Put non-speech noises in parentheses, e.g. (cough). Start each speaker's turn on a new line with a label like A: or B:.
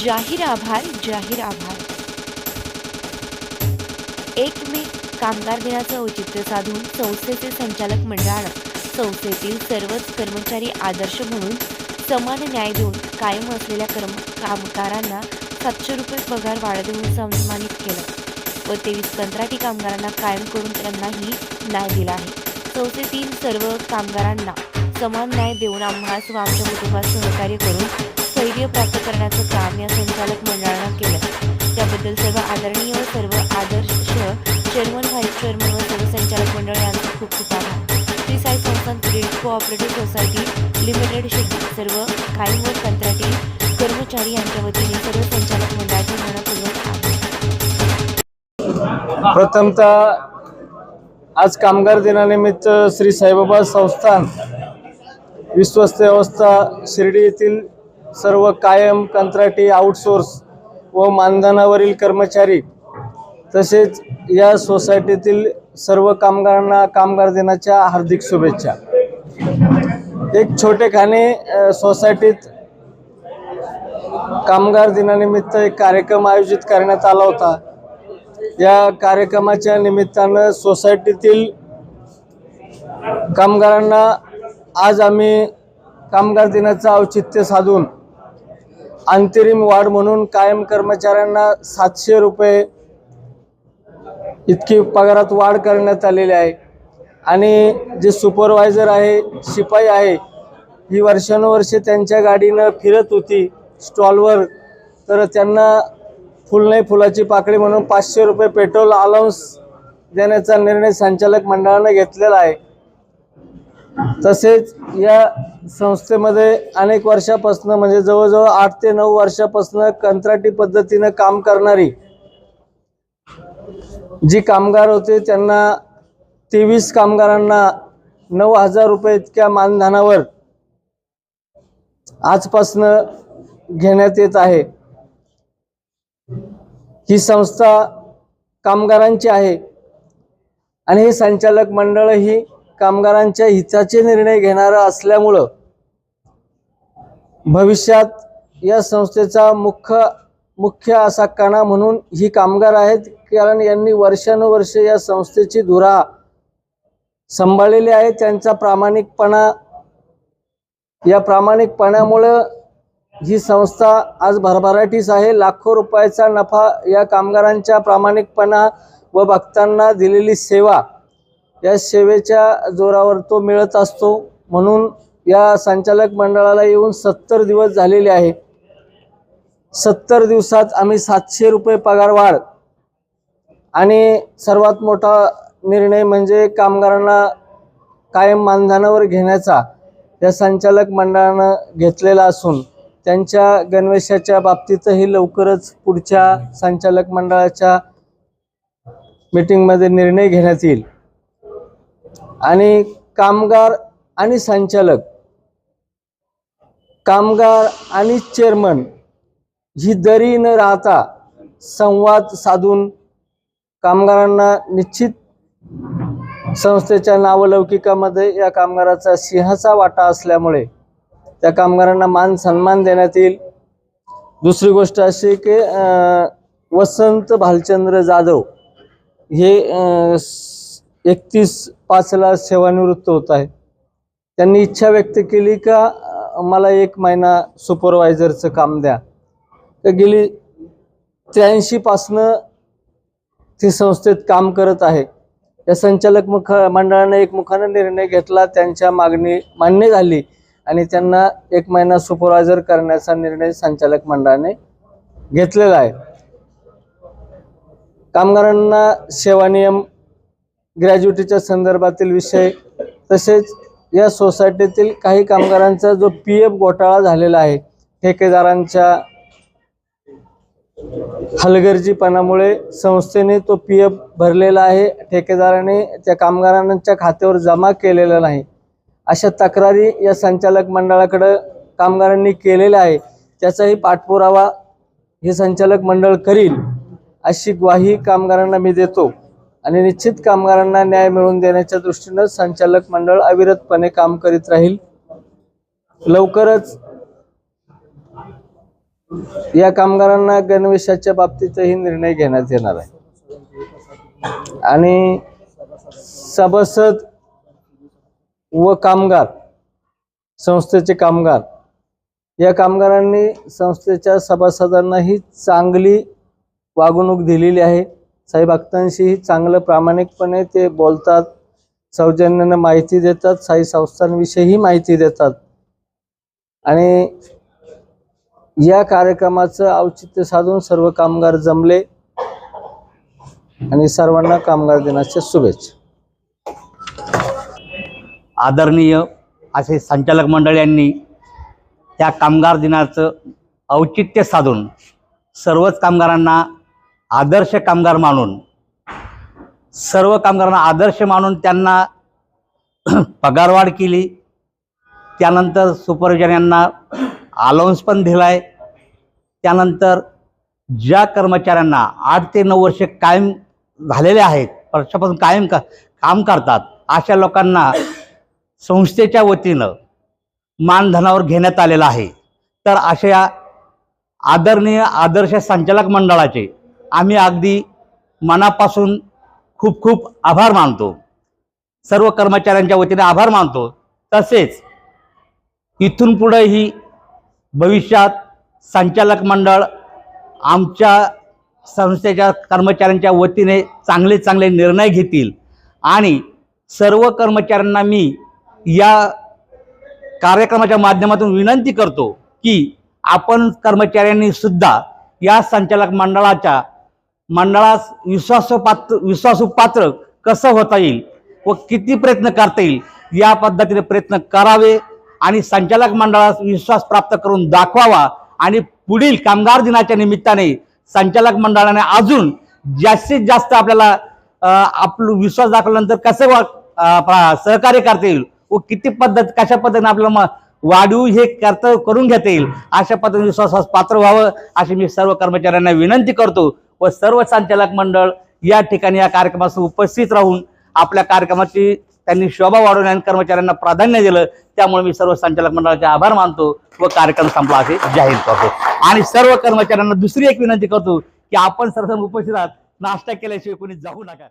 A: जाहीर आभार जाहीर आभार. एक मे कामगार दिनाचं औचित्य साधून संस्थेचे संचालक मंडळानं संस्थेतील सर्वच कर्मचारी आदर्श म्हणून समान न्याय देऊन कायम असलेल्या कर्म कामगारांना सातशे रुपये पगार वाढ देऊन सन्मानित केलं. व तेवीस कंत्राटी कामगारांना कायम करून त्यांनाही न्याय दिला आहे. संस्थेतील सर्व कामगारांना समान न्याय देऊन आम्हास व आमच्या कुटुंबात सहकार्य करून स्थैर्य प्राप्त करण्याचं काम या संचालक मंडळानं केलं. त्याबद्दल सर्व आदरणीय व सर्व आदर्श चेअरमन व्हाईस चेअरमन व सर्व संचालक मंडळ यांचं खूप खूप आभार. श्री साई संस्थान क्रेडिट कोऑपरेटिव्ह सोसायटी लिमिटेड शेती सर्व कायम व कंत्राटी कर्मचारी यांच्या वतीने सर्व संचालक मंडळाचे मनपूर्वक आभार.
B: प्रथमतः आज कामगार दिनानिमित्त श्री साईबाबा संस्थान विश्वस्त व्यवस्था शिर्डी येथील सर्व कायम कंत्राटी आउटसोर्स व मानधनावरील कर्मचारी तसेच या सोसायटीतील सर्व कामगारांना कामगार दिनाच्या हार्दिक शुभेच्छा. एक छोटेखाने सोसायटीत कामगार दिनानिमित्त एक कार्यक्रम आयोजित करण्यात आला होता. या कार्यक्रमाच्या निमित्तानं सोसायटीतील कामगारांना आज आम्ही कामगार दिनाचं औचित्य साधून अंतरिम वाढ म्हणून कायम कर्मचाऱ्यांना सातशे रुपये इतकी पगारात वाढ करण्यात आलेली आहे. आणि जे सुपरवायझर आहे शिपाई आहे ही वर्षानुवर्षे त्यांच्या गाडीनं फिरत होती स्टॉलवर. तर त्यांना फुल नाही फुलाची पाकळी म्हणून पाचशे रुपये पेट्रोल अलाउन्स देण्याचा निर्णय संचालक मंडळानं घेतलेला आहे. तसेच या संस्थेमध्ये अनेक वर्षापासून म्हणजे जवळजवळ आठ ते नऊ वर्षापासून कंत्राटी पद्धतीनं काम करणारी जी कामगार होते त्यांना तेवीस कामगारांना नऊ हजार रुपये इतक्या मानधनावर आजपासनं घेण्यात येत आहे. ही संस्था कामगारांची आहे आणि हे संचालक मंडळ ही कामगारांच्या हिताचे निर्णय घेणारं असल्यामुळं भविष्यात या संस्थेचा मुख्य मुख्य असा कणा म्हणून ही कामगार आहेत. कारण यांनी वर्षानुवर्ष या संस्थेची धुरा सांभाळलेली आहे. त्यांचा प्रामाणिकपणा या प्रामाणिकपणामुळं ही संस्था आज भरभराटीस आहे. लाखो रुपयाचा नफा या कामगारांच्या प्रामाणिकपणा व भक्तांना दिलेली सेवा या सेवेच्या जोरावर तो मिळत असतो. म्हणून या संचालक मंडळाला येऊन सत्तर दिवस झालेले आहे सत्तर दिवसात आम्ही सातशे रुपये पगार वाढ आणि सर्वात मोठा निर्णय म्हणजे कामगारांना कायम मानधनावर घेण्याचा या संचालक मंडळानं घेतलेला असून त्यांच्या गणवेशाच्या बाबतीतही लवकरच पुढच्या संचालक मंडळाच्या मीटिंगमध्ये निर्णय घेण्यात येईल. आणि कामगार आणि संचालक कामगार आणि चेअरमन ही दरी न राहता संवाद साधून कामगारांना निश्चित संस्थेच्या नावलौकिकामध्ये या कामगाराचा सिंहाचा वाटा असल्यामुळे त्या कामगारांना मान सन्मान देण्यात येईल. दुसरी गोष्ट अशी की वसंत भालचंद्र जाधव हे एकतीस पाचला सेवानिवृत्त होत आहे. त्यांनी इच्छा व्यक्त केली का मला एक महिना सुपरवायझरचं काम द्या. तर गेली त्र्याऐंशीपासनं ती संस्थेत काम करत आहे. या संचालक मुख मंडळाने एक मुखानं निर्णय घेतला त्यांच्या मागणी मान्य झाली आणि त्यांना एक महिना सुपरवायझर करण्याचा निर्णय संचालक मंडळाने घेतलेला आहे. कामगारांना सेवा नियम ग्रॅज्युटीच्या संदर्भातील विषय तसेच या सोसायटीतील काही कामगारांचा जो पी एफ घोटाळा झालेला आहे ठेकेदारांच्या हलगर्जीपणामुळे संस्थेने तो पी एफ भरलेला आहे ठेकेदाराने त्या कामगारांच्या खात्यावर जमा केलेला नाही. अशा तक्रारी या संचालक मंडळाकडं कामगारांनी केलेल्या आहे त्याचाही पाठपुरावा हे संचालक मंडळ करील अशी ग्वाही कामगारांना मी देतो. आणि निश्चित कामगारांना न्याय मिळवून देण्याच्या दृष्टीनं संचालक मंडळ अविरतपणे काम करीत राहील. लवकरच या कामगारांना गणवेशाच्या बाबतीतही निर्णय घेण्यात येणार आहे. आणि सभासद व कामगार संस्थेचे कामगार या कामगारांनी संस्थेच्या सभासदांनाही चांगली वागणूक दिलेली आहे. साई भक्तांशीही चांगलं प्रामाणिकपणे ते बोलतात सौजन्यानं माहिती देतात साई संस्थांविषयीही माहिती देतात. आणि या कार्यक्रमाचं औचित्य साधून सर्व कामगार जमले. आणि सर्वांना कामगार दिनाच्या शुभेच्छा.
C: आदरणीय असे संचालक मंडळ यांनी त्या कामगार दिनाचं औचित्य साधून सर्वच कामगारांना आदर्श कामगार मानून सर्व कामगारांना आदर्श मानून त्यांना (clears throat) पगारवाढ केली. त्यानंतर सुपरविजन यांना अलाउन्स पण दिला आहे त्यानंतर ज्या कर्मचाऱ्यांना आठ ते नऊ वर्षे कायम झालेले आहेत वर्षापासून कायम का काम करतात अशा लोकांना संस्थेच्या वतीनं मानधनावर घेण्यात आलेलं आहे. तर अशा आदरणीय आदर्श संचालक मंडळाचे आम्ही अगदी मनापासून खूप खूप आभार मानतो. सर्व कर्मचाऱ्यांच्या वतीने आभार मानतो. तसेच इथून पुढेही भविष्यात संचालक मंडळ आमच्या संस्थेच्या कर्मचाऱ्यांच्या वतीने चांगले चांगले निर्णय घेतील. आणि सर्व कर्मचाऱ्यांना मी या कार्यक्रमाच्या माध्यमातून विनंती करतो की आपण कर्मचाऱ्यांनी सुद्धा या संचालक मंडळाच्या मंडळास विश्वासपात्र विश्वासूपात्र कसं होता येईल व किती प्रयत्न करता येईल या पद्धतीने प्रयत्न करावे आणि संचालक मंडळास विश्वास प्राप्त करून दाखवावा आणि पुढील कामगार दिनाच्या निमित्ताने संचालक मंडळाने अजून जास्तीत जास्त आपल्याला आपलं विश्वास दाखवल्यानंतर कसं वा सहकार्य करता येईल व किती पद्धत कशा पद्धतीने आपल्याला मग वाढीव हे कर्तव्य करून घेता येईल अशा पद्धतीने विश्वासास पात्र व्हावं अशी मी सर्व कर्मचाऱ्यांना विनंती करतो. व सर्व संचालक मंडळ या ठिकाणी या कार्यक्रमास उपस्थित राहून आपल्या कार्यक्रमाची त्यांनी शोभा वाढवण्या आणि कर्मचाऱ्यांना प्राधान्य दिलं त्यामुळे मी सर्व संचालक मंडळाचे आभार मानतो व कार्यक्रम संपला असे जाहीर करतो. आणि सर्व कर्मचाऱ्यांना दुसरी एक विनंती करतो की आपण सर्वजण उपस्थित आहात नाश्ता केल्याशिवाय कोणी जाऊ नका.